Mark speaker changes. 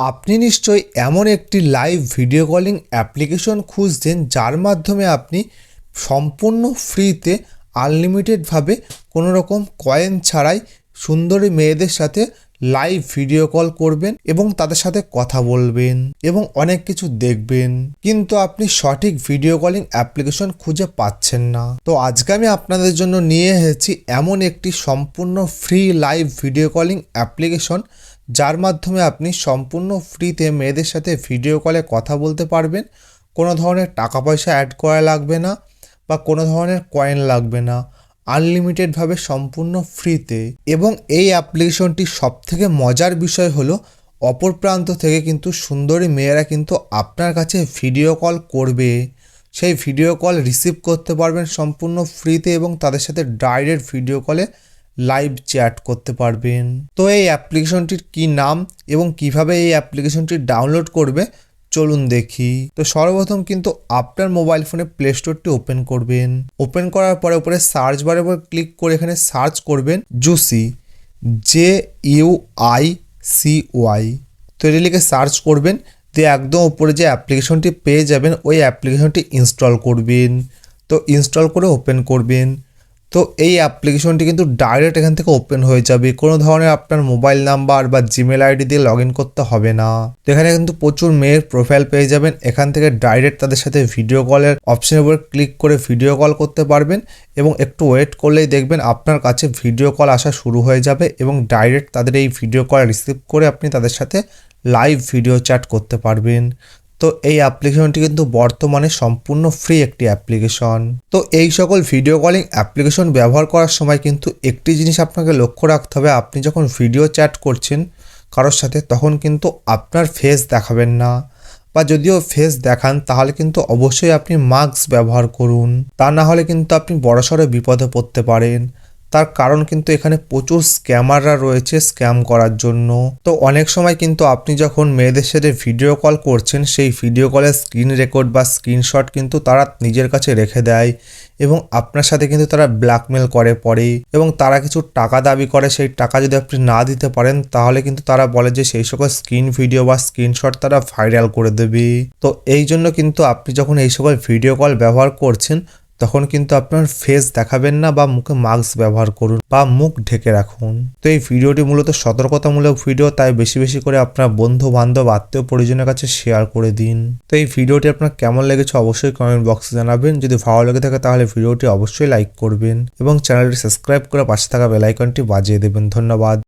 Speaker 1: আপনি নিশ্চয়ই এমন একটি লাইভ ভিডিও কলিং অ্যাপ্লিকেশন খুঁজছেন যার মাধ্যমে আপনি সম্পূর্ণ ফ্রিতে আনলিমিটেডভাবে কোনো রকম কয়েন ছাড়াই সুন্দরী মেয়েদের সাথে লাইভ ভিডিও কল করবেন এবং তাদের সাথে কথা বলবেন এবং অনেক কিছু দেখবেন। কিন্তু আপনি সঠিক ভিডিও কলিং অ্যাপ্লিকেশন খুঁজে পাচ্ছেন না। তো আজকে আমি আপনাদের জন্য নিয়ে এসেছি এমন একটি সম্পূর্ণ free live video calling application যার মাধ্যমে আপনি সম্পূর্ণ ফ্রিতে মেয়েদের সাথে ভিডিও কলে কথা বলতে পারবেন। কোনো ধরনের টাকা পয়সা অ্যাড করা লাগবে না বা কোনো ধরনের কয়েন লাগবে না। আনলিমিটেডভাবে সম্পূর্ণ ফ্রিতে এবং এই অ্যাপ্লিকেশনটি সবথেকে মজার বিষয় হলো, অপর প্রান্ত থেকে কিন্তু সুন্দরী মেয়েরা কিন্তু আপনার কাছে ভিডিও কল করবে। সেই ভিডিও কল রিসিভ করতে পারবেন সম্পূর্ণ ফ্রিতে এবং তাদের সাথে ডাইরেক্ট ভিডিও কলে লাইভ চ্যাট করতে পারবেন। তো এই অ্যাপ্লিকেশনটির কি নাম এবং কীভাবে এই অ্যাপ্লিকেশনটি ডাউনলোড করবে চলুন দেখি। তো সর্বপ্রথম কিন্তু আপনার মোবাইল ফোনে প্লে স্টোরটি ওপেন করবেন। ওপেন করার পরে উপরে সার্চ বারের উপর ক্লিক করে এখানে সার্চ করবেন juicy J U I C Y তো এটা লিখে সার্চ করবেন, দিয়ে একদম উপরে যে অ্যাপ্লিকেশনটি পেয়ে যাবেন, ওই অ্যাপ্লিকেশনটি ইনস্টল করবেন। তো ইনস্টল করে ওপেন করবেন। তো এই অ্যাপ্লিকেশনটি কিন্তু ডাইরেক্ট এখান থেকে ওপেন হয়ে যাবে। কোনো ধরনের আপনার মোবাইল নাম্বার বা জিমেল আইডি দিয়ে লগ করতে হবে না। তো এখানে কিন্তু প্রচুর মেয়ের প্রোফাইল পেয়ে যাবেন। এখান থেকে ডাইরেক্ট তাদের সাথে ভিডিও কলের অপশনের উপর ক্লিক করে ভিডিও কল করতে পারবেন এবং একটু ওয়েট করলেই দেখবেন আপনার কাছে ভিডিও কল আসা শুরু হয়ে যাবে এবং ডাইরেক্ট তাদের এই ভিডিও কল রিসিভ করে আপনি তাদের সাথে লাইভ ভিডিও চ্যাট করতে পারবেন। তো এই অ্যাপ্লিকেশনটি কিন্তু বর্তমানে সম্পূর্ণ ফ্রি একটি অ্যাপ্লিকেশন। তো এই সকল ভিডিও কলিং অ্যাপ্লিকেশন ব্যবহার করার সময় কিন্তু একটি জিনিস আপনাকে লক্ষ্য রাখতে হবে, আপনি যখন ভিডিও চ্যাট করছেন কারোর সাথে, তখন কিন্তু আপনার ফেস দেখাবেন না। বা যদিও ফেস দেখান, তাহলে কিন্তু অবশ্যই আপনি মাস্ক ব্যবহার করুন। তা না হলে কিন্তু আপনি বড়সড় বিপদে পড়তে পারেন। তার কারণ কিন্তু এখানে প্রচুর স্ক্যামাররা রয়েছে স্ক্যাম করার জন্য। তো অনেক সময় কিন্তু আপনি যখন মেয়েদের সাথে ভিডিও কল করছেন, সেই ভিডিও কলের স্ক্রিন রেকর্ড বা স্ক্রিনশট কিন্তু তারা নিজের কাছে রেখে দেয় এবং আপনার সাথে কিন্তু তারা ব্ল্যাকমেল করে, পরে এবং তারা কিছু টাকা দাবি করে, সেই টাকা যদি আপনি না দিতে পারেন, তাহলে কিন্তু তারা বলে যে সেই সকল স্ক্রিন ভিডিও বা স্ক্রিনশট তারা ভাইরাল করে দেবে। তো এই জন্য কিন্তু আপনি যখন এই সকল ভিডিও কল ব্যবহার করছেন তখন কিন্তু আপনার ফেস দেখাবেন না বা মুখে মাস্ক ব্যবহার করুন বা মুখ ঢেকে রাখুন। তো এই ভিডিওটি মূলত সতর্কতামূলক ভিডিও তাই বেশি বেশি করে আপনার বন্ধু বান্ধব আত্মীয় পরিজনের কাছে শেয়ার করে দিন। তো এই ভিডিওটি আপনার কেমন লেগেছে অবশ্যই কমেন্ট বক্সে জানাবেন। যদি ভালো লেগে থাকে তাহলে ভিডিওটি অবশ্যই লাইক করবেন এবং চ্যানেলটি সাবস্ক্রাইব করে পাশে থাকা বেলাইকনটি বাজিয়ে দেবেন। ধন্যবাদ।